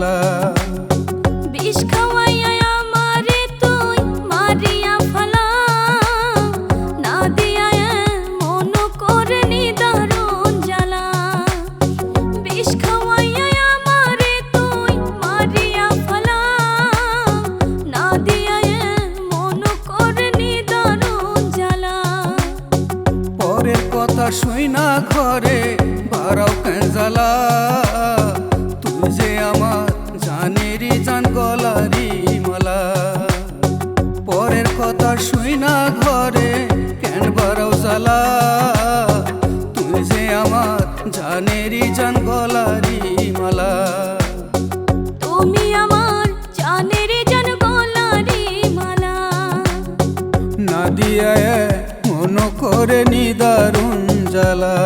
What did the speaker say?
জ্বালা বিষ খাওয়াইয়া আমারে তুই মারিয়া ফেলা। না দিয়া মন করে নিদারুণ জ্বালা। বিষ খাওয়াইয়া আমারে তুই মারিয়া ফেলা। না দিয়া মন করে নিদারুণ জ্বালা। পরের কথা শুই না ঘরে বারাও কেন জ্বালা। কথা শুই না ঘরে কেন বারাও জ্বালা? তুই যে আমার জানেরি জান গলারি মালা। তুমি আমার জানের জান গলারি মালা। না দিয়া মন করে নিদারুণ জ্বালা।